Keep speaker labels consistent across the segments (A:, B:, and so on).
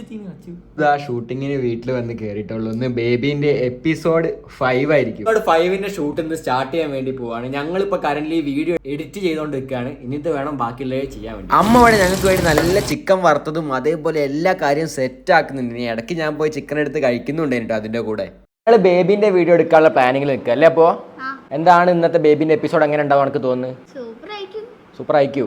A: ഇതാ ഷൂട്ടിങ്ങിന് വീട്ടിൽ വന്ന് കേറിയിട്ടുള്ളൂ. ഒന്ന് ബേബിന്റെ എപ്പിസോഡ് ഫൈവ് ആയിരിക്കും. എപ്പിസോഡ് ഫൈവിന്റെ ഷൂട്ട് ഇന്ന് സ്റ്റാർട്ട് ചെയ്യാൻ വേണ്ടി പോവാണ്. ഞങ്ങൾ ഇപ്പൊ കറന്റ് വീഡിയോ എഡിറ്റ് ചെയ്തുകൊണ്ട് നിൽക്കുകയാണ് ഇനിത്തെ വേണം ബാക്കിയുള്ളത് ചെയ്യാൻ വേണ്ടി. അമ്മ വേണേ ഞങ്ങൾക്ക് വേണ്ടി നല്ല ചിക്കൻ വറുത്തതും അതേപോലെ എല്ലാ കാര്യവും സെറ്റ് ആക്കുന്നുണ്ട്. ഇനി ഇടയ്ക്ക് ഞാൻ പോയി ചിക്കൻ എടുത്ത് കഴിക്കുന്നുണ്ട് കേട്ടോ അതിന്റെ കൂടെ. ഞങ്ങൾ ബേബിന്റെ വീഡിയോ എടുക്കാനുള്ള പ്ലാനിങ്ങിൽ നിൽക്കുക അല്ലേ അപ്പോ? എന്താണ് ഇന്നത്തെ ബേബിന്റെ എപ്പിസോഡ് എങ്ങനെ ഉണ്ടാവും എനിക്ക് തോന്നുന്നു?
B: സൂപ്പർ ആയിരിക്കും.
A: സൂപ്പർ ആയിക്കൂ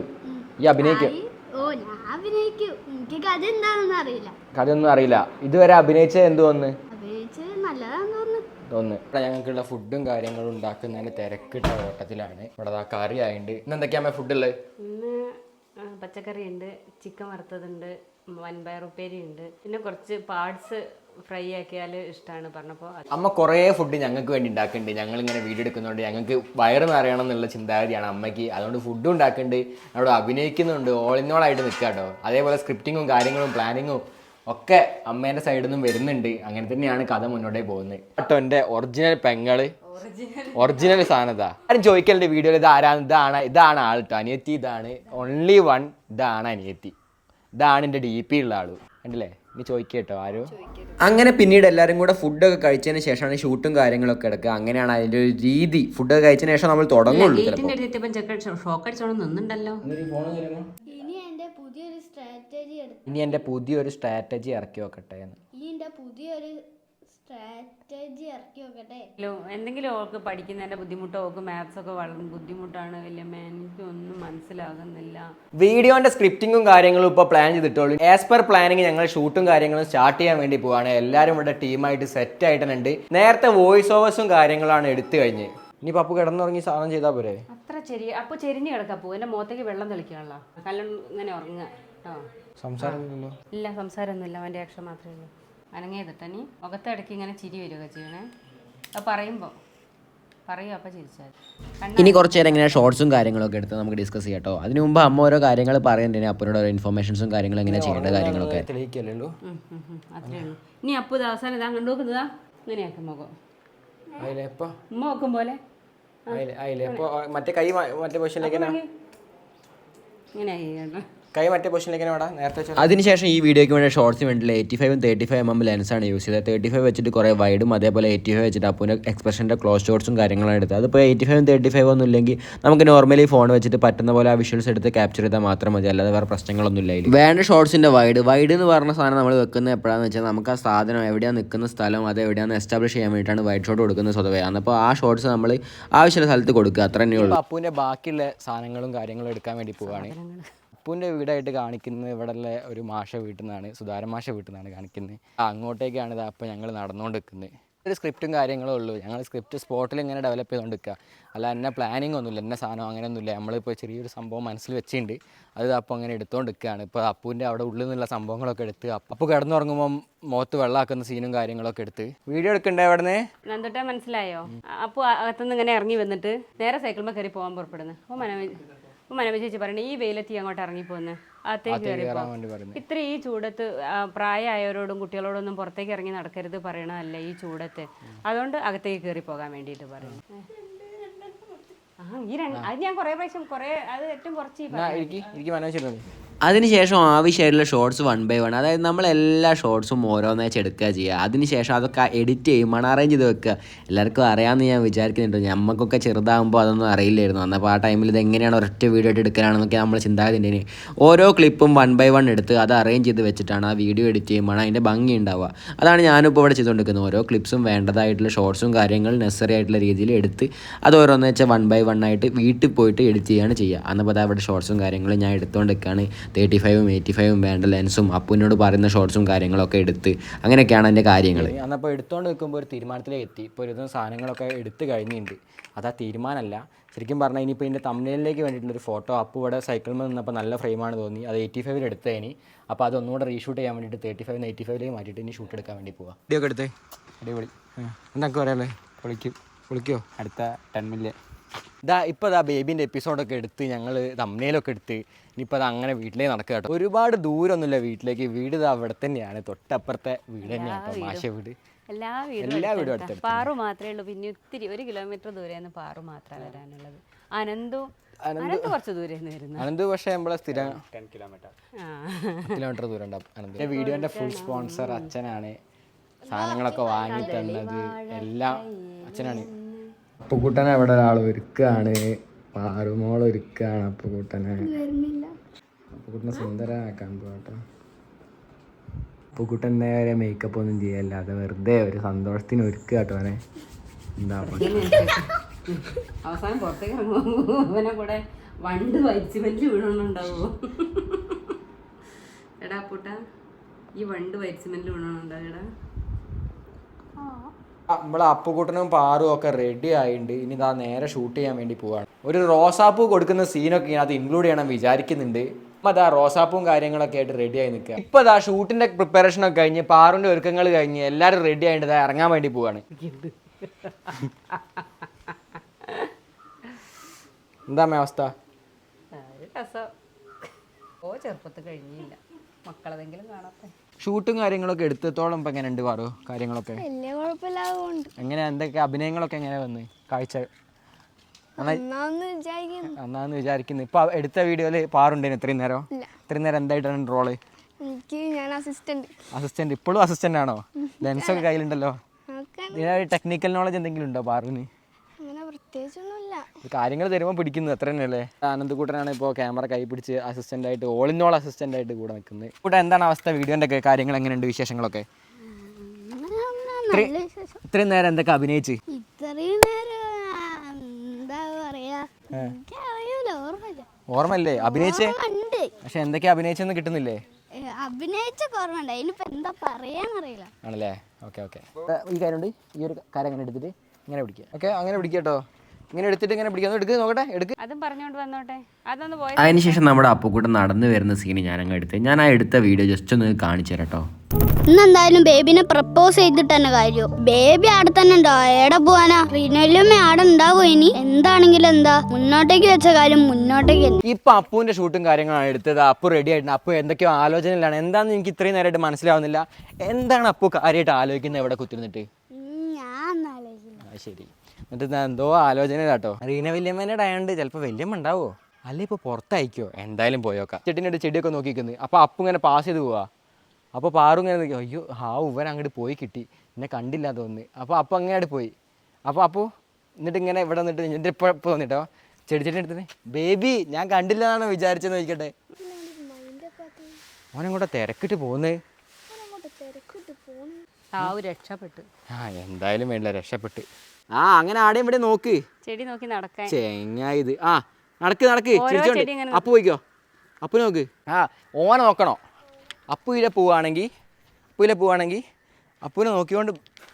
A: ഈ അഭിനയിക്കും
B: ആയി. ഓ ഞാൻ അഭിനയിക്കും എനിക്ക് കഥ എന്താണെന്ന് അറിയില്ല.
A: കഥയൊന്നും അറിയില്ല. ഇതുവരെ അഭിനയിച്ച എന്ത് തോന്നുന്നു?
B: നല്ലതാന്ന് തോന്നുന്നു.
A: തോന്നുന്നു. ഇവിടെ ഞങ്ങൾക്കുള്ള ഫുഡും കാര്യങ്ങളും ഉണ്ടാക്കുന്നതിന് തിരക്കിട്ട ഓട്ടത്തിലാണ്. ഇവിടെ ദാ കറി ആയിണ്ട്. ഇന്ന് എന്തൊക്കെയാ ഫുഡ് ഉള്ളത്
C: ഇന്ന് പച്ചക്കറി ഉണ്ട് ചിക്കൻ വറുത്തതുണ്ട് വൻപയർ ഉപ്പേരി ഉണ്ട് പിന്നെ കുറച്ച് പാർട്സ് ഫ്രൈ ആക്കിയാൽ ഇഷ്ടമാണ് പറഞ്ഞപ്പോൾ
A: അമ്മ കുറേ ഫുഡ് ഞങ്ങൾക്ക് വേണ്ടി ഉണ്ടാക്കുന്നുണ്ട്. ഞങ്ങൾ ഇങ്ങനെ വീഡിയോ എടുക്കുന്നതുകൊണ്ട് ഞങ്ങൾക്ക് വയറ് നിറയണം എന്നുള്ള ചിന്താഗതിയാണ് അമ്മയ്ക്ക്. അതുകൊണ്ട് ഫുഡും ഉണ്ടാക്കുന്നുണ്ട്. അവിടെ അഭിനയിക്കുന്നുണ്ട്. ഓൾ ഇൻ ഓൾ ആയിട്ട് നിൽക്കുക കേട്ടോ അതേപോലെ സ്ക്രിപ്റ്റിങ്ങും കാര്യങ്ങളും പ്ലാനിങ്ങും ഒക്കെ അമ്മേന്റെ സൈഡിൽ നിന്നും വരുന്നുണ്ട്. അങ്ങനെ തന്നെയാണ് കഥ മുന്നോട്ടേ പോകുന്നത്. കേട്ടോ എന്റെ ഒറിജിനൽ പെങ്ങൾ ഒറിജിനൽ സാധനം ഇതാ. ആരും ചോദിക്കലുണ്ട് വീഡിയോയിൽ ഇത് ആരാണ് ഇതാണ്. ഇതാണ് ആൾ കേട്ടോ അനിയത്തി ഇതാണ്. ഓൺലി വൺ ഇതാണ് അനിയത്തി. ഇതാണ് എന്റെ ഡി പി ഉള്ള ആൾ. കണ്ടില്ലേ? ഇനി ആരോ? അങ്ങനെ പിന്നീട് എല്ലാവരും കൂടെ ഫുഡൊക്കെ കഴിച്ചതിന് ശേഷമാണ് ഷൂട്ടും കാര്യങ്ങളൊക്കെ എടുക്കുക അങ്ങനെയാണ് അതിന്റെ ഒരു രീതി. ഫുഡൊക്കെ കഴിച്ചതിന് ശേഷം നമ്മൾ തുടങ്ങുള്ളൂ
B: ഇനി എന്റെ പുതിയൊരു സ്ട്രാറ്റജി എടുത്തു
A: പുതിയൊരു സ്ട്രാറ്റജി ഇറക്കി വെക്കട്ടെ എന്ന്.
B: ഇനി എന്റെ പുതിയൊരു സ്ട്രാറ്റജി ഇറക്കി നോക്കട്ടെ
C: ഹലോ എന്തെങ്കിലും ഓൾക്ക് പഠിക്കുന്നതിന്റെ ബുദ്ധിമുട്ടോ ഓൾക്ക് മാത്സ് ഒക്കെ വളരെ ബുദ്ധിമുട്ടാണ് വല്യമ്മ. എനിക്കൊന്നും മനസ്സിലാകുന്നില്ല.
A: വീഡിയോന്റെ സ്ക്രിപ്റ്റിങ്ങും കാര്യങ്ങളും ഇപ്പോൾ പ്ലാൻ ചെയ്തിട്ടുള്ളൂ. ആസ് പെർ പ്ലാനിങ് ഞങ്ങൾ ഷൂട്ടും കാര്യങ്ങളും സ്റ്റാർട്ട് ചെയ്യാൻ വേണ്ടി പോവാണ്. എല്ലാവരും ഇവിടെ ടീമായിട്ട് സെറ്റ് ആയിട്ടുണ്ട്. നേരത്തെ വോയിസ് ഓവേഴ്സും കാര്യങ്ങളാണ് എടുത്തു കഴിഞ്ഞ്. ഇനി പപ്പു കിടന്നുറങ്ങി സാധനം ചെയ്താൽ പോരെ?
C: അത്ര ചെറിയ അപ്പൊ ചെരിഞ്ഞ് കിടക്കാ പോ എന്റെ മുഖത്തേക്ക് വെള്ളം തെളിക്കാനുള്ള. കല്ലും ഇങ്ങനെ ഉറങ്ങുക കേട്ടോ.
A: സംസാരമൊന്നുമില്ലല്ലോ
C: ഇല്ല സംസാരമൊന്നുമില്ല. അവന്റെ അക്ഷരം മാത്രമേ ഉള്ളൂ. അനങ്ങിയതിട്ട നീ. മുഖത്തിടയ്ക്ക് ഇങ്ങനെ ചിരി വരിക ചെയ്യണേ അത് പറയുമ്പോൾ പറയൂ അപ്പം ചിരിച്ചാൽ.
A: ഇനി കുറച്ച് നേരം ഇങ്ങനെ ഷോർട്സും കാര്യങ്ങളൊക്കെ എടുത്ത് നമുക്ക് ഡിസ്കസ് ചെയ്യാം കേട്ടോ അതിന് മുമ്പ് അമ്മ ഓരോ കാര്യങ്ങൾ പറയുന്നുണ്ട് അപ്പനോട് ഓരോ ഇൻഫർമേഷൻസും കാര്യങ്ങളും എങ്ങനെ ചെയ്യേണ്ട കാര്യങ്ങളൊക്കെ.
C: അത്രേ ഉള്ളൂ. ഇനി അപ്പോൾ ഇത് അവസാനം ഇതാ കണ്ടു നോക്കുന്നതാ ഇങ്ങനെയാക്കും മുഖം. ഉമ്മ നോക്കും പോലെ.
A: മറ്റേ കൈ മറ്റേ പൊസിഷനിലേക്ക്
C: ഇങ്ങനെ
A: കൈ മറ്റേ പൊസിഷനിലേക്ക് നേരത്തെ അതിനുശേഷം ഈ വീഡിയോക്ക് വേണ്ടി ഷോർട്സിന് വേണ്ടി എയ്റ്റി ഫൈവും തേർട്ടി ഫൈവ് എം എം ലെൻസാണ് യൂസ് ചെയ്തത്. തേർട്ടി ഫൈവ് വെച്ചിട്ട് കുറേ വൈഡും അതേപോലെ എയ്റ്റി ഫൈവ് വെച്ചിട്ട് അപ്പൂന്റെ എക്സ്പ്രഷന്റെ ക്ലോസ് ഷോട്ട്സും കാര്യങ്ങളാണ് എടുത്തത്. അതിപ്പോൾ എയ്റ്റി ഫൈവും തേർട്ടി ഫൈവ് ഒന്നും ഇല്ലെങ്കിൽ നമുക്ക് നോർമലി ഫോൺ വെച്ചിട്ട് പറ്റുന്ന പോലെ ആ വിഷ്വൽസ് എടുത്ത് ക്യാപ്ചർ ചെയ്താൽ മാത്രം മതി. അല്ലാതെ വേറെ പ്രശ്നങ്ങളൊന്നും ഇല്ല ഇതിൽ. വേണ്ട ഷോർട്സിന്റെ വൈഡ് വൈഡ് എന്ന് പറഞ്ഞ സാധനം നമ്മൾ വെക്കുന്നത് എപ്പോഴാണെന്ന് വെച്ചാൽ നമുക്ക് ആ സാധനം എവിടെയാണ് നിൽക്കുന്ന സ്ഥലം അത് എവിടെയാണ് എസ്റ്റാബ്ലിഷ് ചെയ്യാൻ വേണ്ടിയിട്ടാണ് വൈഡ് ഷോട്ട് കൊടുക്കുന്നത് സ്വതവേ. അപ്പോൾ ആ ഷോർട്സ് നമ്മൾ ആവശ്യമുള്ള സ്ഥലത്ത് കൊടുക്കുക. അത്ര തന്നെയുള്ളൂ അപ്പൂന്റെ ബാക്കിയുള്ള സാധനങ്ങളും കാര്യങ്ങളും എടുക്കാൻ വേണ്ടി പോവുകയാണ് അപ്പൂന്റെ വീടായിട്ട് കാണിക്കുന്നത് ഇവിടെയുള്ള ഒരു മാഷ വീട്ടിൽ നിന്നാണ് സുധാരൻ മാഷ വീട്ടിൽ നിന്നാണ് കാണിക്കുന്നത്. അങ്ങോട്ടേക്കാണ് ഇത് അപ്പം ഞങ്ങൾ നടന്നുകൊണ്ട് നിൽക്കുന്നത് ഒരു സ്ക്രിപ്റ്റും കാര്യങ്ങളും ഉള്ളൂ. ഞങ്ങൾ സ്ക്രിപ്റ്റ് സ്പോട്ടിൽ ഇങ്ങനെ ഡെവലപ്പ് ചെയ്തുകൊണ്ട് നിൽക്കുക അല്ല എന്നെ പ്ലാനിങ് ഒന്നുമില്ല എന്നെ സാധനം അങ്ങനെയൊന്നുമില്ല നമ്മളിപ്പോൾ ചെറിയൊരു സംഭവം മനസ്സിൽ വെച്ചിട്ടുണ്ട് അത് അപ്പോൾ അങ്ങനെ എടുത്തുകൊണ്ട് നിൽക്കുകയാണ് ഇപ്പോൾ അപ്പൂന്റെ അവിടെ ഉള്ളിൽ നിന്നുള്ള സംഭവങ്ങളൊക്കെ എടുത്ത് അപ്പോൾ കിടന്നുറങ്ങുമ്പോൾ മുഖത്ത് വെള്ളമാക്കുന്ന സീനും കാര്യങ്ങളൊക്കെ എടുത്ത്. വീഡിയോ എടുക്കണ്ടേ അവിടെ നിന്ന്
C: മനസ്സിലായോ? അപ്പോൾ അകത്തുനിന്ന് ഇങ്ങനെ ഇറങ്ങി വന്നിട്ട് നേരെ സൈക്കിളിൽ കയറി പോകാൻ പുറപ്പെടുന്നു. ഓ മനോജ്. അപ്പോൾ മനോജ് ചേച്ചി പറയണേ ഈ വെയിലെത്തി അങ്ങോട്ട് ഇറങ്ങി പോകുന്നത് അകത്തേക്ക് ഇത്ര ഈ ചൂടത്ത് പ്രായമായവരോടും കുട്ടികളോടൊന്നും പുറത്തേക്ക് ഇറങ്ങി നടക്കരുത് പറയണല്ല ഈ ചൂടത്ത്. അതുകൊണ്ട് അകത്തേക്ക് കയറി പോകാൻ വേണ്ടിയിട്ട് പറയുന്നു. ആ ഈ രണ്ട് അത് ഞാൻ കുറേ പ്രാവശ്യം കുറേ അത് ഏറ്റവും കുറച്ച്
A: എനിക്ക് മനസ്സിലായി അതിനുശേഷം ആവശ്യമായിട്ടുള്ള ഷോർട്സ് വൺ ബൈ വൺ അതായത് നമ്മൾ എല്ലാ ഷോർട്സും ഓരോന്നേ എടുക്കുക ചെയ്യുക അതിനുശേഷം അതൊക്കെ എഡിറ്റ് ചെയ്യും അറേഞ്ച് ചെയ്ത് വെക്കുക എല്ലാവർക്കും അറിയാമെന്ന് ഞാൻ വിചാരിക്കുന്നുണ്ട്. ഞമ്മക്കൊക്കെ ചെറുതാകുമ്പോൾ അതൊന്നും അറിയില്ലായിരുന്നു. അന്നപ്പോൾ ആ ടൈമിൽ ഇത് എങ്ങനെയാണ് ഒരൊറ്റ വീഡിയോ ആയിട്ട് എടുക്കാനാണെന്നൊക്കെ നമ്മൾ ചിന്താഗതിന്റെ ഓരോ ക്ലിപ്പും വൺ ബൈ വൺ എടുത്ത് അത് അറേഞ്ച് ചെയ്ത് വെച്ചിട്ടാണ് ആ വീഡിയോ എഡിറ്റ് ചെയ്യുമ്പോൾ അതിന്റെ ഭംഗി ഉണ്ടാവുക അതാണ് ഞാനിപ്പോൾ ഇവിടെ ചെയ്തുകൊണ്ടിരിക്കുന്നത് ഓരോ ക്ലിപ്സും വേണ്ടതായിട്ടുള്ള ഷോർട്സും കാര്യങ്ങളും നെസറി ആയിട്ടുള്ള രീതിയിൽ എടുത്ത് അത് ഓരോന്ന് വെച്ചാൽ വൺ ബൈ വൺ ആയിട്ട് വീട്ടിൽ പോയിട്ട് എഡിറ്റ് ചെയ്യുകയാണ് ചെയ്യുക അന്നപ്പോൾ അത് അവിടെ ഷോർട്സും കാര്യങ്ങളും ഞാൻ എടുത്തുകൊണ്ടിരിക്കുകയാണ് തേർട്ടി ഫൈവും എയ്റ്റി ഫൈവും വേണ്ട ലെൻസും അപ്പുവിനോട് പറയുന്ന ഷോർട്സും കാര്യങ്ങളൊക്കെ എടുത്ത് അങ്ങനെയൊക്കെയാണ് എന്റെ കാര്യങ്ങൾ അന്നപ്പോൾ എടുത്തുകൊണ്ട് നിൽക്കുമ്പോൾ ഒരു തീരുമാനത്തിലേക്ക് എത്തി ഇപ്പോൾ ഒരു സാധനങ്ങളൊക്കെ എടുത്ത് കഴിഞ്ഞിട്ടുണ്ട്. അത് ആ തീരുമാനമല്ല ശരിക്കും പറഞ്ഞാൽ ഇനിയിപ്പോൾ ഇതിന്റെ തമ്മിലേക്ക് വേണ്ടിയിട്ടുള്ള ഒരു ഫോട്ടോ അപ്പ് ഇവിടെ സൈക്കിളിൽ നിന്നപ്പോൾ നല്ല ഫ്രെയിമാണ് തോന്നി. അത് എയ്റ്റി ഫൈവിൽ എടുത്തതിന്. അപ്പോൾ അത് ഒന്നുകൂടെ റീഷൂട്ട് ചെയ്യാൻ വേണ്ടിയിട്ട് തേർട്ടി ഫൈവ് എയ്റ്റി ഫൈവിലേക്ക് മാറ്റിയിട്ട് ഇനി ഷൂട്ട് എടുക്കാൻ വേണ്ടി പോവാം. വീഡിയോ ഒക്കെ എടുത്തേ? അടിപൊളി. എന്തൊക്കെ പറയാല്ലേ വിളിക്കും വിളിക്കോ അടുത്ത ടെൻ മില്യൺ. ഇതാ ഇപ്പോൾ ഇതാ ബേബീന്റെ എപ്പിസോഡൊക്കെ എടുത്ത് ഞങ്ങൾ തമ്മനയിലൊക്കെ എടുത്ത് ഇനിയിപ്പോൾ അത് അങ്ങനെ വീട്ടിലേക്ക് നടക്കുക കേട്ടോ. ഒരുപാട് ദൂരമൊന്നുമില്ല വീട്ടിലേക്ക്. വീട് ഇത് അവിടെ തന്നെയാണ്. തൊട്ടപ്പുറത്തെ വീട് തന്നെയാണ് കേട്ടോ മാഷ വീട്.
C: എല്ലാ വീടും
A: എല്ലാ വീടും
C: അടുത്ത് പാറു മാത്രമേ ഉള്ളൂ. പിന്നെ ഒത്തിരി ഒരു കിലോമീറ്റർ ദൂരെയാണ് പാറു മാത്രമേ വരാനുള്ളത്. അനന്തു അനന്ത് കുറച്ച് ദൂരെ നിന്ന് വരുന്നു.
A: അനന്ത് പക്ഷേ നമ്മളെ സ്ഥിരം
C: ആ.
A: കിലോമീറ്റർ ദൂരം ഉണ്ടാവും അനന്ത്. വീഡിയോന്റെ ഫുൾ സ്പോൺസർ അച്ഛനാണ്. സാധനങ്ങളൊക്കെ വാങ്ങി തന്നത് എല്ലാം അച്ഛനാണ്. അപ്പുക്കുട്ടനെ അവിടെ ഒരാൾ ഒരുക്കാണ്. പാറുമോൾ ഒരുക്കാണ് അപ്പുകൂട്ടനെ അപ്പുക്കുട്ടനെ സുന്ദരമാക്കാൻ പോട്ടോ അപ്പുക്കുട്ടൻ നേരെ മേക്കപ്പ് ഒന്നും ചെയ്യല്ല. അത് വെറുതെ ഒരു സന്തോഷത്തിന് ഒരുക്കുക കേട്ടോ അവനെ. എന്താ
C: അവസാനം പുറത്തേക്ക് ഇറങ്ങുമ്പോ അവനെ കൂടെ വണ്ട് വലിച്ചു വൈറ്റ്സിമെന്റ് വീണുണ്ടാവോ? എടാ പൂട്ട ഈ വണ്ട് വലിച്ചു വൈറ്റ്സിമെന്റ് വീണുണ്ടാവും എടാ?
A: നമ്മളെ അപ്പുകൂട്ടനും പാറും ഒക്കെ റെഡി ആയിട്ടുണ്ട് ഇനി ഇതാ നേരെ ഷൂട്ട് ചെയ്യാൻ വേണ്ടി പോവാണ്. ഒരു റോസാപ്പൂ കൊടുക്കുന്ന സീനൊക്കെ ഇതിനകത്ത് ഇൻക്ലൂഡ് ചെയ്യണം വിചാരിക്കുന്നുണ്ട്. അപ്പം അതാ റോസാപ്പും കാര്യങ്ങളൊക്കെ ആയിട്ട് റെഡി ആയി നിൽക്കുക ഇപ്പൊ അതാ ഷൂട്ടിന്റെ പ്രിപ്പറേഷൻ ഒക്കെ കഴിഞ്ഞ് പാറുന്റെ ഒരുക്കങ്ങൾ കഴിഞ്ഞ് എല്ലാവരും റെഡി ആയിട്ട് ഇറങ്ങാൻ വേണ്ടി പോവാണ്. എന്താ? അവസ്ഥ?
C: ഓ ചെറുപ്പത്തിൽ കഴിഞ്ഞില്ല. മക്കളതെങ്കിലും കാണാത്തെ
A: ഷൂട്ടും കാര്യങ്ങളൊക്കെ എടുത്തത്തോളം ഇപ്പൊ എങ്ങനെ ഉണ്ട് പാറു? കാര്യങ്ങളൊക്കെ? എങ്ങനെ? എന്തൊക്കെ അഭിനയങ്ങളൊക്കെ എങ്ങനെ വന്ന്? കാഴ്ച?
B: വിചാരിക്കുന്നു.
A: എന്നാന്ന് വിചാരിക്കുന്നു. ഇപ്പൊ എടുത്ത വീഡിയോയിൽ പാറുണ്ടേനു ഇത്രയും നേരം? ഇത്രയും നേരം എന്തായിട്ടാണ്
B: റോൾ അസിസ്റ്റന്റ്
A: ഇപ്പോഴും അസിസ്റ്റന്റ് ആണോ? ലെൻസ് ഒക്കെ കയ്യിലുണ്ടല്ലോ. ടെക്നിക്കൽ നോളജ് എന്തെങ്കിലും ഉണ്ടോ പാറിന്
B: പ്രത്യേകിച്ചൊന്നുമില്ല.
A: കാര്യങ്ങൾ തരുമ്പോൾ പിടിക്കുന്നത് അത്ര തന്നെയല്ലേ? ആനന്ദക്കൂട്ടനാണ് ഇപ്പോൾ ക്യാമറ കൈ പിടിച്ച് അസിസ്റ്റന്റ് ആയിട്ട് ഓൾ ഇൻ ഓൾ അസിസ്റ്റന്റ് ആയിട്ട് കൂടെ നിൽക്കുന്നത്. കൂടെ എന്താണ് അവസ്ഥ? വീഡിയോന്റെ ഒക്കെ കാര്യങ്ങൾ എങ്ങനെയുണ്ട് വിശേഷങ്ങളൊക്കെ? ഇത്രയും നേരം എന്തൊക്കെ അഭിനയിച്ച്?
B: ഇത്രയും നേരം എന്താ പറയാ?
A: ഓർമ്മല്ലേ അഭിനയിച്ചേ? പക്ഷെ എന്തൊക്കെ അഭിനയിച്ചെന്ന് കിട്ടുന്നില്ലേ?
B: അഭിനയിച്ച അതിനിപ്പോ എന്താ പറയാന്നറിയില്ല.
A: ആണല്ലേ? Okay okay. ഈ കാര്യം ഈ ഒരു കാര്യം അങ്ങനെ എടുത്തിട്ട് ഇങ്ങനെ പിടിക്കുക ഓക്കെ അങ്ങനെ പിടിക്കുക കേട്ടോ ഇങ്ങനെ എടുത്തിട്ട് ഇങ്ങനെ പിടിക്കാം. എടുക്കുക എടുക്ക് നോക്കട്ടെ എടുക്ക്.
C: അതും പറഞ്ഞുകൊണ്ട് വന്നോട്ടെ. അതൊന്ന് പോയി
D: അതിനുശേഷം നമ്മുടെ അപ്പുക്കുട്ടൻ നടന്നു വരുന്ന സീന് ഞാൻ അങ്ങ് എടുത്ത്. ഞാൻ ആ എടുത്ത വീഡിയോ ജസ്റ്റ് ഒന്ന് കാണിച്ചു തരാം
B: ഇന്നെന്തായാലും ബേബിനെ പ്രപ്പോസ് ചെയ്തിട്ട് തന്നെ കാര്യം. ബേബി അവിടെ തന്നെ ഉണ്ടോ? എവിടെ പോവാനാ റിനല്യമ്മ അവിടെ ഉണ്ടാവോ ഇനി? എന്താണെങ്കിലും എന്താ? മുന്നോട്ടേക്ക് വെച്ച കാര്യം മുന്നോട്ടേക്ക്
A: ഇപ്പൊ അപ്പുവിന്റെ ഷൂട്ടും കാര്യങ്ങളാണ് എടുത്തത്. അപ്പു റെഡി ആയിട്ടുണ്ട്. അപ്പു എന്തൊക്കെയോ ആലോചനയിലാണ്. എന്താണെന്ന് എനിക്ക് ഇത്രയും നേരമായിട്ട് മനസ്സിലാവുന്നില്ല. എന്താണ് അപ്പു കാര്യമായിട്ട് ആലോചിക്കുന്നത് എവിടെ കുത്തിരുന്നിട്ട്? ശരി. എന്നിട്ട് എന്തോ ആലോചന കേട്ടോ റീന വല്യമ്മേന്റെ ആയതുകൊണ്ട് ചിലപ്പോൾ വല്യമ്മ ഉണ്ടാവോ? അല്ലെ ഇപ്പോൾ പുറത്തയക്കോ? എന്തായാലും പോയോക്കാം ചെട്ടിന്റെ ചെടിയൊക്കെ നോക്കിക്കുന്നത് അപ്പോൾ അപ്പു ഇങ്ങനെ പാസ് ചെയ്ത് പോവാ. അപ്പോൾ പാറും ഇങ്ങനെ നോക്കി. അയ്യോ ഹാ ഉവൻ അങ്ങോട്ട് പോയി കിട്ടി. എന്നെ കണ്ടില്ല തോന്നി അപ്പോൾ അപ്പു അങ്ങോട്ട് പോയി. അപ്പോൾ അപ്പോൾ എന്നിട്ട് ഇങ്ങനെ ഇവിടെ നിന്നിട്ട് എന്റെ ഇപ്പോൾ ഇപ്പോൾ തോന്നിട്ടോ? ചെടി ചെടി എടുത്തേ ബേബി ഞാൻ കണ്ടില്ല എന്നാണ് വിചാരിച്ചെന്ന് ഓനെ ഓനങ്ങോട്ട് തിരക്കിട്ട് പോകുന്നേ
C: ആ രക്ഷപ്പെട്ടു.
A: ആ എന്തായാലും വേണ്ടില്ല രക്ഷപ്പെട്ട്. ആ അങ്ങനെ ആടെയും ഇവിടെ നോക്ക്.
C: ചെടി നോക്കി നടക്കാൻ.
A: ചെങ്ങായത് ആ നടക്ക് നടക്ക്. ചിരിച്ചോണ്ട്. അപ്പു പോയിക്കോ. അപ്പു നോക്ക്. ആ ഓനെ നോക്കണോ? അപ്പുയിലെ പോവാണെങ്കിൽ അപ്പുയിലെ പോവാണെങ്കിൽ അപ്പുവിനെ നോക്കിക്കൊണ്ട്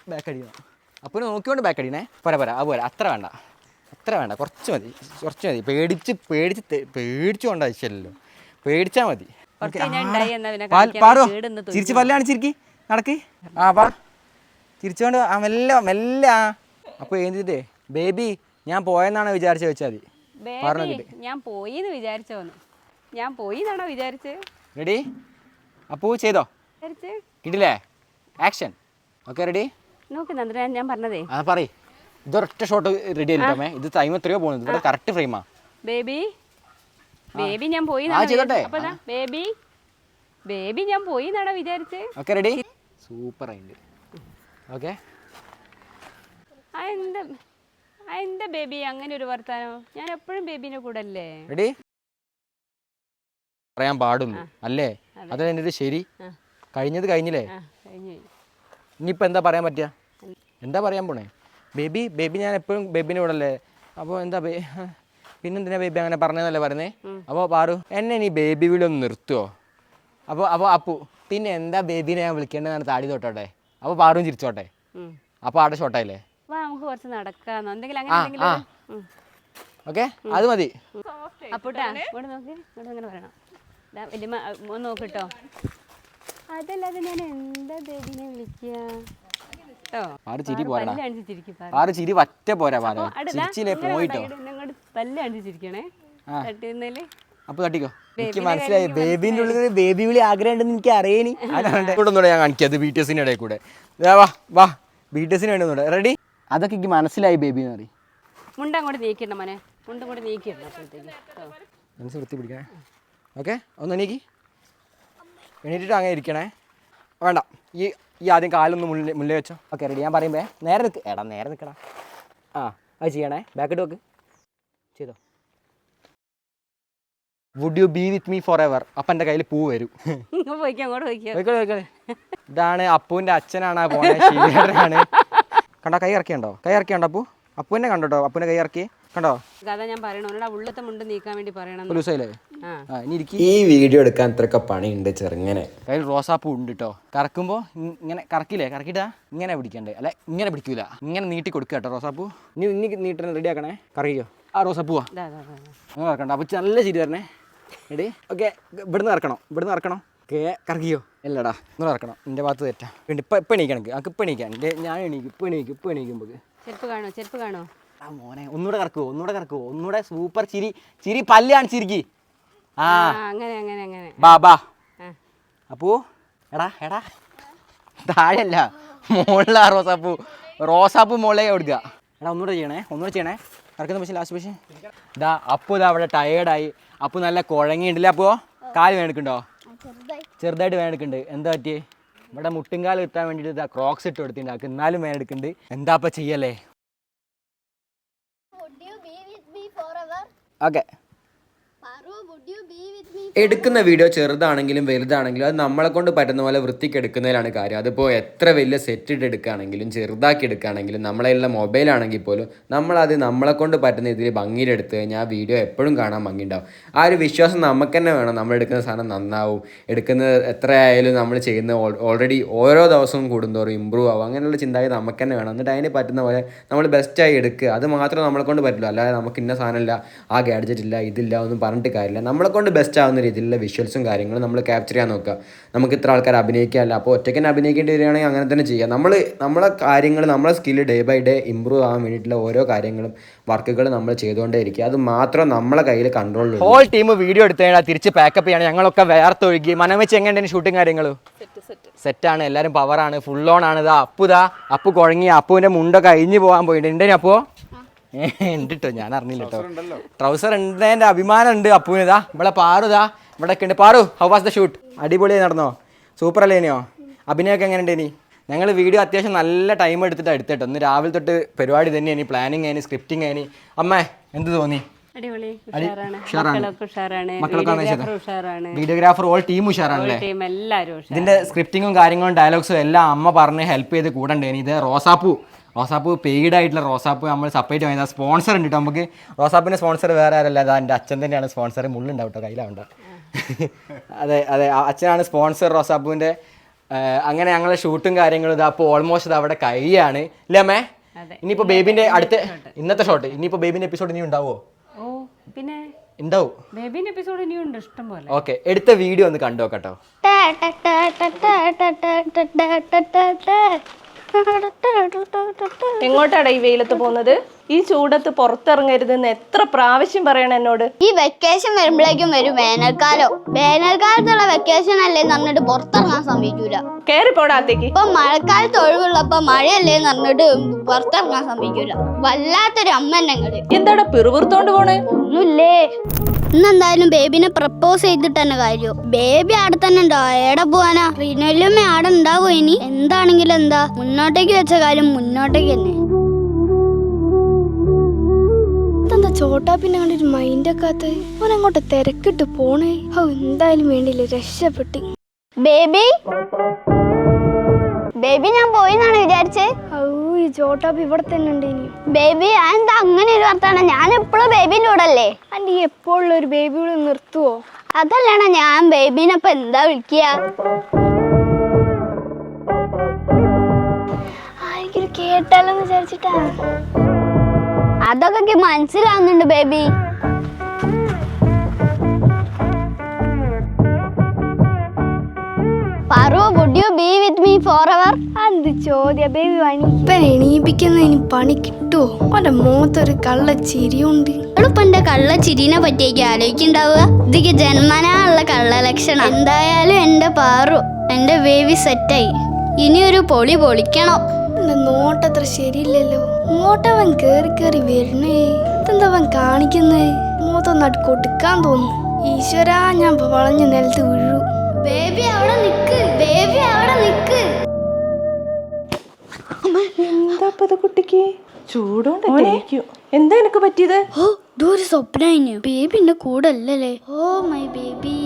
A: ബാക്ക് അടിക്കണം അപ്പുവിനെ നോക്കിക്കൊണ്ട് ബാക്ക് അടിക്കണേ പോരാ പോരാ അത് പോരാ. അത്ര വേണ്ട. അത്ര വേണ്ട. കുറച്ച് മതി. കുറച്ച് മതി. പേടിച്ച് പേടിച്ച് തെ- പേടിച്ചു കൊണ്ട് ആവശ്യമില്ലല്ലോ പേടിച്ചാൽ മതി
C: കുറച്ച് കഴിഞ്ഞാൽ ഉണ്ടായി
A: നടക്ക്. ആ വാ. തിരിച്ചോണ്ട് ആ മെല്ലെ മെല്ലെ ആ. അപ്പോൾ എഴുതിട്ടേ ബേബി ഞാൻ പോയെന്നാണ് വിചാരിച്ച വെച്ചാൽ മതി.
C: ബേബി ഞാൻ പോയി എന്ന് വിചാരിച്ചോന്ന്. ഞാൻ പോയി എന്നാണോ വിചാരിച്ച്?
A: റെഡി അപ്പൂ ചെയ്തോ?
C: വിചാരിച്ച്.
A: കിട്ടില്ലേ? ആക്ഷൻ ഓക്കെ റെഡി
C: നോക്ക് നന്ദന ഞാൻ പറഞ്ഞതേ.
A: ആ പറയ്. ഇതൊരൊറ്റ ഷോട്ട് റെഡി ആയിട്ടേ ഇത് ടൈം എത്രയോ പോകുന്നത് ഇവിടെ കറക്റ്റ് ഫ്രെയിമാ
C: ബേബി ബേബി ഞാൻ പോയി
A: ആ,
C: എന്നാണോ
A: ചെയ്തോട്ടെ.
C: വിചാരിച്ചത്? അപ്പൊ ദാ, ബേബി ബേബി ഞാൻ പോയി എന്നാണോ വിചാരിച്ച്
A: ഓക്കെ റെഡി സൂപ്പർ ആയിട്ടുണ്ട് ഓക്കെ?
C: എന്താ ബേബി? അങ്ങനെ ഒരു വർത്താനോ. ഞാൻ എപ്പോഴും ബേബിന്റെ കൂടെ അല്ലേ
A: റെഡി പറയാൻ പാടുള്ളൂ അല്ലേ? അതല്ല എന്റെ ഒരു ശരി. കഴിഞ്ഞത് കഴിഞ്ഞില്ലേ? ഇനിയിപ്പോൾ എന്താ പറയാൻ പറ്റുക എന്താ പറയാൻ പോണേ? ബേബി ബേബി ഞാൻ എപ്പോഴും ബേബിന്റെ കൂടെ അല്ലേ അപ്പോൾ എന്താ പിന്നെന്തിനാ ബേബി അങ്ങനെ പറഞ്ഞതെന്നല്ലേ പറഞ്ഞേ അപ്പോൾ പാറു എന്നെ നീ ബേബി വിളൊന്ന് നിർത്തുമോ അപ്പോൾ അപ്പോൾ അപ്പു പിന്നെ എന്താ ബേബിനെ ഞാൻ വിളിക്കേണ്ടതാണ് താടി തൊട്ടോട്ടെ അപ്പോൾ പാറും ചിരിച്ചോട്ടെ. അപ്പോൾ ആടെ ഷോട്ടായില്ലേ?
C: വാ നമുക്ക് കുറച്ച് നടക്കാന്നോ. എന്തെങ്കിലും അങ്ങനെ എന്തെങ്കിലും
A: ഓക്കെ? അത് മതി.
C: അപ്പൂട്ടാ നോക്കി. ഇങ്ങോട്ട് അങ്ങനെ പറയണം ദാ വല്യമ്മ അ, ഒന്ന് നോക്കിട്ടോ. അതല്ലാതെ ഞാൻ എന്താ ബേബിനെ വിളിക്കുക
A: ചിരി പോരടാ.
C: പല്ല്
A: ചിരി വറ്റ പോരാ പാറു ചിരിച്ചില്ലേ പോയിട്ടോ.
C: ഇങ്ങോട്ട് പല്ല് തട്ടിന്നേൽ.
A: അപ്പൊ തട്ടിക്കോ എനിക്ക് മനസ്സിലായി. ബേബിന്റെ ഉള്ളിൽ ബേബി വിളി ആഗ്രഹം ഉണ്ടെന്ന് എനിക്ക് അറിയണി കൂടെ ഞാൻ കാണിക്കാം. അത് ബി ടി എസിന്റെ ഇടയിൽ കൂടെ. വാ വാ. ബി ടി എസിന് വേണ്ടി റെഡി അതൊക്കെ എനിക്ക് മനസ്സിലായി ബേബി എന്ന് പറയും.
C: മുണ്ട അങ്ങോട്ട് മോനെ. മുണ്ട്
A: മനസ്സ് വൃത്തി പിടിക്കണേ. ഓക്കെ ഒന്ന് എനിക്ക് എണീറ്റിട്ട് അങ്ങനെ ഇരിക്കണേ. വേണ്ട. ഈ ഈ ആദ്യം കാലൊന്ന് മുന്നിൽ മുന്നിൽ വെച്ചോ. ഓക്കെ റെഡി ഞാൻ പറയുമ്പേ നേരെ നിൽക്ക് എടാ നേരെ നിൽക്കടാ ആ അത് ചെയ്യണേ. ബാക്കിട്ട് വെക്ക്. ചെയ്തോ? Would you be with me forever അപ്പം എന്റെ കയ്യിൽ പൂ വരും. ഇതാണ് അപ്പുവിന്റെ അച്ഛനാണ് ആ പോണേ ശീലേട്ടനാണ് കണ്ടോ കൈ ഇറക്കിയുണ്ടോ? കൈ ഇറക്കിയുണ്ടോ അപ്പു? അപ്പുവിനെ കണ്ടോ അപ്പുവിനെ കൈ ഇറക്കി. കണ്ടോ?
C: കഥ ഞാൻ പറയണോ? മുണ്ട് നീക്കാൻ വേണ്ടി പറയണം
D: ഈ വീഡിയോ എടുക്കാൻ ഇത്രയൊക്കെ പണിയുണ്ട് ചെറുങ്ങനെ.
A: കയ്യിൽ റോസാപ്പൂ ഉണ്ട് കേട്ടോ കറക്കുമ്പോ ഇങ്ങനെ കറക്കില്ലേ? കറക്കിട്ടാ ഇങ്ങനെ പിടിക്കണ്ടേ? അല്ലെ ഇങ്ങനെ പിടിക്കൂല. ഇങ്ങനെ നീട്ടി കൊടുക്കുക കേട്ടോ റോസാപ്പൂ ഇനി ഇനി നീട്ടണം റെഡി ആക്കണേ? കറക്കിക്കോ. ആ റോസപ്പൂവാ. അങ്ങനെ കറക്കണ്ട. അപ്പോൾ നല്ല ചിരി തരണേ എടി ഓക്കെ ഇവിടുന്ന് ഇറക്കണം ഇവിടുന്ന് ഇറക്കണം ഓക്കെ കറക്കിയോ ഇല്ലടാ ഇങ്ങനെ ഇറക്കണം എന്റെ ഭാഗത്ത് തെറ്റാ. വേണ്ടി ഇപ്പം ഇപ്പം എണീക്കണം എനിക്ക്. ഇപ്പം എണീക്കാൻ എന്റെ ഞാൻ എണീക്കും. ഇപ്പം എണീക്കും. ഇപ്പം എണീക്കുമ്പോൾ
C: ചെരുപ്പ് കാണോ ചെരുപ്പ് കാണോ?
A: ആ മോനെ ഒന്നുകൂടെ കറക്കുവോ? ഒന്നുകൂടെ കറക്കുവോ? ഒന്നുകൂടെ സൂപ്പർ ചിരി ചിരി പല്ലാണ് ചിരിക്കി. ആ.
C: ആ അങ്ങനെ അങ്ങനെ അങ്ങനെ.
A: ബാ ബാ. അപ്പൂ എടാ എടാ. താഴെയല്ല. മുകളിലാ റോസാപ്പൂ. റോസാപ്പൂ മുകളിലേക്ക് കൊടുക്കുക എടാ ഒന്നുകൂടെ ചെയ്യണേ ഒന്നുകൂടെ ചെയ്യണേ. കറക്കുന്ന പക്ഷേ ലാസ്റ്റ് പക്ഷേ ഇതാ അപ്പു ഇതാ അവിടെ ടയേർഡായി അപ്പു നല്ല കുഴങ്ങിയിട്ടില്ല? അപ്പോ കാൽ വേണിക്കുണ്ടോ? ചെറുതായിട്ട് വേണിക്കുണ്ട്. എന്താ പറ്റി ഇവിടെ മുട്ടുംകാൽ കിട്ടാൻ വേണ്ടിയിട്ട് ഇതാ ക്രോക്സ് ഇട്ട് കൊടുത്തിട്ടുണ്ട്. എന്നാലും വേനെടുക്കുന്നുണ്ട് എന്താ അപ്പൊ ചെയ്യല്ലേ?
B: Would you be with me forever?
A: Okay
D: എടുക്കുന്ന വീഡിയോ ചെറുതാണെങ്കിലും വലുതാണെങ്കിലും അത് നമ്മളെ കൊണ്ട് പറ്റുന്ന പോലെ വൃത്തിക്ക് എടുക്കുന്നതിലാണ് കാര്യം. അതിപ്പോൾ എത്ര വലിയ സെറ്റ് ഇട്ട് എടുക്കുകയാണെങ്കിലും ചെറുതാക്കി എടുക്കുകയാണെങ്കിലും നമ്മളെല്ലാം മൊബൈലാണെങ്കിൽ പോലും നമ്മളത് നമ്മളെ കൊണ്ട് പറ്റുന്ന ഇതിൽ ഭംഗിയിലെടുത്ത് കഴിഞ്ഞാൽ ആ വീഡിയോ എപ്പോഴും കാണാൻ ഭംഗിയുണ്ടാവും. ആ ഒരു വിശ്വാസം നമുക്ക് തന്നെ വേണം. നമ്മൾ എടുക്കുന്ന സാധനം നന്നാവും. എടുക്കുന്നത് എത്രയായാലും നമ്മൾ ചെയ്യുന്ന ഓൾറെഡി ഓരോ ദിവസവും കൂടുന്തോറും ഇമ്പ്രൂവ് ആവും. അങ്ങനെയുള്ള ചിന്താഗതി നമുക്ക് തന്നെ വേണം. എന്നിട്ട് അതിന് പറ്റുന്ന പോലെ നമ്മൾ ബെസ്റ്റായി എടുക്കുക. അത് മാത്രം നമ്മളെ കൊണ്ട് പറ്റില്ല അല്ലാതെ നമുക്ക് ഇന്ന സാധനമില്ല ആ ഗാഡ്ജറ്റ് ഇല്ല ഇതില്ല ഒന്നും പറഞ്ഞിട്ട് കാര്യമില്ല നമ്മളെ കൊണ്ട് ബെസ്റ്റ് ആവുന്ന രീതിയിലുള്ള വിഷ്വൽസും കാര്യങ്ങളും നമ്മൾ ക്യാപ്ചർ ചെയ്യാൻ നോക്കുക. നമുക്ക് ഇത്ര ആൾക്കാർ അഭിനയിക്കാനല്ല അപ്പോൾ ഒറ്റയ്ക്ക് തന്നെ അഭിനയിക്കേണ്ടി വരികയാണെങ്കിൽ അങ്ങനെ തന്നെ ചെയ്യാം. നമ്മൾ നമ്മളെ കാര്യങ്ങൾ നമ്മളെ skill day by day improve ആവാൻ വേണ്ടിയിട്ടുള്ള ഓരോ കാര്യങ്ങളും വർക്കുകൾ നമ്മൾ ചെയ്തുകൊണ്ടേ ഇരിക്കുക അത് മാത്രം നമ്മളെ കയ്യിൽ കൺട്രോളിൽ
A: ഹോൾ ടീം വീഡിയോ എടുത്തു കഴിഞ്ഞാൽ തിരിച്ച് പാക്കപ്പ് ചെയ്യണം. ഞങ്ങളൊക്കെ വേർത്തൊഴുകി. മനം വെച്ച് എങ്ങനെയാണ് ഷൂട്ടിങ് കാര്യങ്ങൾ സെറ്റാണ് എല്ലാവരും പവറാണ് ഫുൾ ഓൺ ആണ്. ഇതാ അപ്പു ഇതാ അപ്പു കുഴങ്ങി. അപ്പുവിന്റെ മുണ്ടൊക്കെ അഴിഞ്ഞു പോകാൻ പോയിട്ടുണ്ട്. ഉണ്ടേ അപ്പോ? ഉണ്ട് കേട്ടോ ഞാൻ അറിഞ്ഞില്ല കേട്ടോ. ട്രൗസർ ഉണ്ടതിന്റെ അഭിമാനം ഉണ്ട് അപ്പുവിനിതാ ഇവിടെ പാറുതാ ഇവിടെ ഒക്കെ ഉണ്ട്. Paru how was the shoot അടിപൊളിയായി നടന്നോ? സൂപ്പർ അല്ലേ അഭിനയൊക്കെ എങ്ങനെ ഉണ്ട് ഇനി? ഞങ്ങൾ വീഡിയോ അത്യാവശ്യം നല്ല ടൈം എടുത്തിട്ട് എടുത്തിട്ടോ ഒന്ന് രാവിലെ തൊട്ട് പരിപാടി തന്നെയാണ് പ്ലാനിങ് ആയി സ്ക്രിപ്റ്റിംഗ് ആയി അമ്മേ എന്ത് തോന്നി?
C: അടിപൊളി ഉഷാറാണ്.
A: ഉഷാറാണ്.
C: മക്കളൊക്കെ ഉഷാറാണ്.
A: മക്കളൊക്കെ നന്നായി
C: വീഡിയോഗ്രാഫർ ഉഷാറാണ്.
A: ഓൾ ടീം ഉഷാറാണല്ലേ ഇതിന്റെ സ്ക്രിപ്റ്റിങ്ങും കാര്യങ്ങളും ഡയലോഗ്സും എല്ലാം അമ്മ പറഞ്ഞ് ഹെൽപ്പ് ചെയ്ത് കൂടണ്ടേനി ഇത് റോസാപ്പൂ. റോസാപ്പൂ പെയ്ഡ് ആയിട്ടുള്ള റോസാപ്പ് നമ്മൾ സെപ്പറേറ്റ് വാങ്ങിയത് സ്പോൺസർ ഉണ്ട് കേട്ടോ നമുക്ക് റോസാപ്പിന്റെ സ്പോൺസർ വേറെ ആരല്ല അതാ എന്റെ അച്ഛൻ തന്നെയാണ് സ്പോൺസർ മുള്ളുണ്ടാവും കേട്ടോ കയ്യിലാവണ്ട അതെ അതെ അച്ഛനാണ് സ്പോൺസർ റോസാപ്പുവിന്റെ അങ്ങനെ ഞങ്ങളെ ഷൂട്ടും കാര്യങ്ങളും ഇതാ അപ്പോൾ ഓൾമോസ്റ്റ് അത് അവിടെ കഴിയാണ് ഇല്ലേ അമ്മേ
C: അതെ.
A: ഇനിയിപ്പോൾ ബേബിന്റെ അടുത്ത ഇന്നത്തെ ഷോട്ട് ഇനിയിപ്പോൾ ബേബിന്റെ എപ്പിസോഡ് ഇനി ഉണ്ടാവോ
C: ഓ പിന്നെ
A: ഉണ്ടാവും
C: ബേബിന്റെ എപ്പിസോഡ് ഇനി ഉണ്ട് ഇഷ്ടം പോലെ
A: ഓക്കെ എടുത്ത വീഡിയോ ഒന്ന് കണ്ടു നോക്കട്ടോ
E: എങ്ങോട്ടാടാ ഈ വെയിലത്ത് പോകുന്നത്? ഈ ചൂടത്ത് പുറത്തിറങ്ങരുതെന്ന് എത്ര പ്രാവശ്യം പറയണം എന്നോട്?
B: ഈ വെക്കേഷൻ വരുമ്പോഴേക്കും വരും. വേനൽക്കാലം. വേനൽക്കാലത്തുള്ള വെക്കേഷൻ അല്ലേ പറഞ്ഞിട്ട് പുറത്തിറങ്ങാൻ സമ്മതിക്കൂല.
E: കേറി പോടാത്തേക്ക്
B: ഇപ്പൊ മഴക്കാലത്ത് ഒഴിവുള്ളപ്പോ മഴയല്ലേ പറഞ്ഞിട്ട് പുറത്തിറങ്ങാൻ സമ്മതിക്കൂല. വല്ലാത്തൊരു അമ്മ എന്നെ
E: എന്താടാ പിറുപുറത്തോണ്ട് പോണേ?
B: ഒന്നുമില്ലേ? ഇന്നെന്തായാലും ബേബിനെ പ്രപ്പോസ് ചെയ്തിട്ട് തന്നെ കാര്യം. ബേബി അവിടെ തന്നെ ഉണ്ടോ? എവിടെ പോവാനാ? റിനോലുമ്മ അവിടെ ഉണ്ടാവോ ഇനി? എന്താണെങ്കിലും എന്താ? മുന്നോട്ടേക്ക് വെച്ച കാര്യം മുന്നോട്ടേക്ക് തന്നെ.
F: എന്താ ചോട്ടാ പിന്നെ കണ്ടിട്ട് മൈൻഡൊക്കെ ആത്ത ഓൻ അങ്ങോട്ട് തിരക്കിട്ട് പോണേ. ഓ എന്തായാലും വേണ്ടില്ല രക്ഷപ്പെട്ട്.
B: ബേബി? ബേബി ഞാൻ പോയി എന്നാണ് വിചാരിച്ചേ.
F: ഈ ജോട്ടോപ്പ് ഇവിടെ തന്നെ ഉണ്ട് ഇനി
B: ബേബി എന്താ അങ്ങനെ ഒരു വർത്താനം? ഞാൻ എപ്പോഴും ബേബിന്റെ കൂടെ അല്ലേ?
F: ആന്റി എപ്പോഴുള്ള ഒരു ബേബിയോട് നിർത്തുവോ?
B: അതല്ലണ ഞാൻ ബേബിനപ്പൊ എന്താ വിളിക്കുക?
F: ആരെങ്കിലും കേട്ടാലോന്ന് വിചാരിച്ചിട്ടാ.
B: അതൊക്കെ മനസ്സിലാവുന്നുണ്ട് ബേബി ഫോർ അവർ
F: എന്ത് ചോദ്യ ബേബി പണി ഇപ്പം എണീപ്പിക്കുന്നതിന് പണി കിട്ടുമോ ഓന്റെ മുഖത്തൊരു കള്ള ചിരിയുണ്ട്
B: എളുപ്പം എന്റെ കള്ള ചിരിനെ പറ്റിയേക്ക് ആലോചിക്കുണ്ടാവുക ഇതൊക്കെ ജന്മനാ ഉള്ള കള്ള ലക്ഷണം എന്തായാലും എന്റെ പാറു എന്റെ ബേബി സെറ്റായി ഇനി ഒരു പൊളി പൊളിക്കണം.
F: നോട്ടത്ര ശരിയില്ലല്ലോ. ഇങ്ങോട്ടവൻ കേറി കേറി വരണേ ഇതെന്തവൻ കാണിക്കുന്നേ? കാണിക്കുന്നേ മൂത്തൊന്നാട്ട് കൊടുക്കാൻ തോന്നുന്നു. ഈശ്വര ഞാൻ വളഞ്ഞ നിലത്ത് വീഴു.
B: ബേബി അവിടെ നിക്ക്. ബേബി അവിടെ നിക്ക്.
E: എന്താ ഇത് കുട്ടിക്ക്? ചൂടോണ്ട് എന്താ എനിക്ക് പറ്റിയത്?
B: ഓ ദൂരെ സ്വപ്ന ബേബി എന്റെ കൂടെ അല്ലല്ലേ? Oh my baby.